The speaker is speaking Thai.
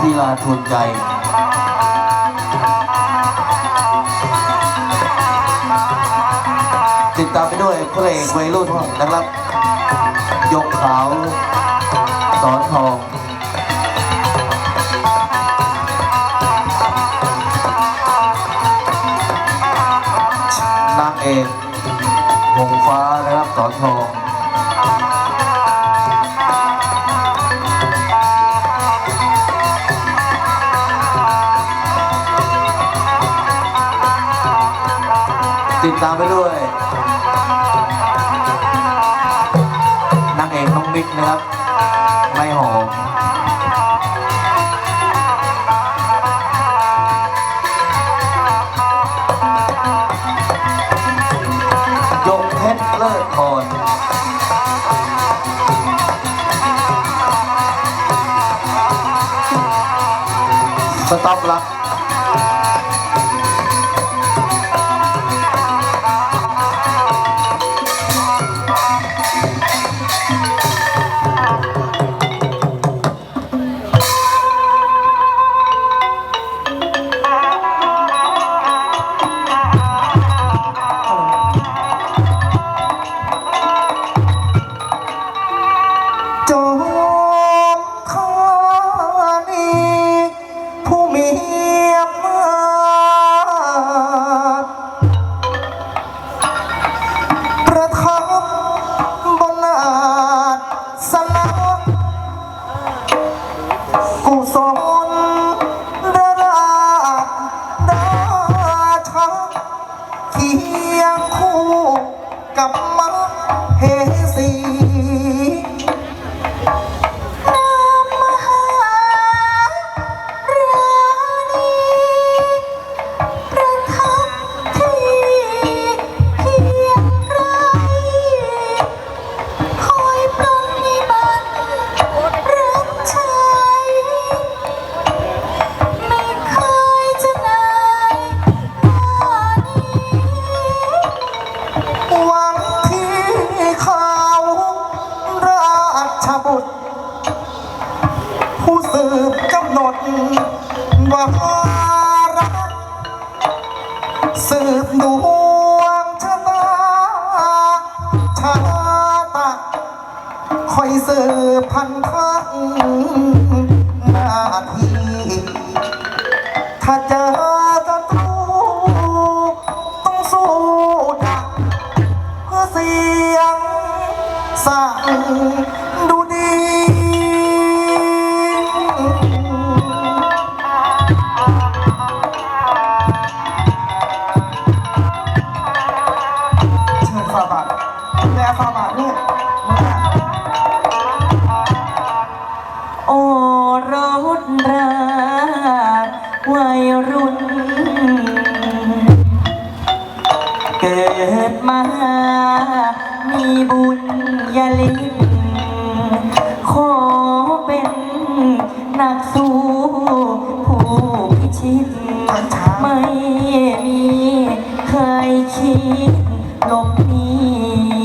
ที่ลาทุนใจ ติดตามไปด้วยพระเอกวัยรุ่นนะครับ ยกขาวสอนทองนางเอกหงฟ้านะครับสอนทอง ติดตามไปด้วยนางเอกน้องมิกนะครับ ไม่หอมยงเพชรเลิศพรสต็อปลัก กั ดวาระสืบดวงชะตาชาตะคอยสืบพันธักหน้าที่ถ้าเจอศัตรูต้องสู้ดักเพื่อเสียงสั่ง แม่าบาทเนี่ยมึงอะโอรสราชวัยรุ่น เกิดมา มีบุญญาลินขอเป็นนักสู้ผู้พิชิต ไม่มีเคยคิดหลบหนี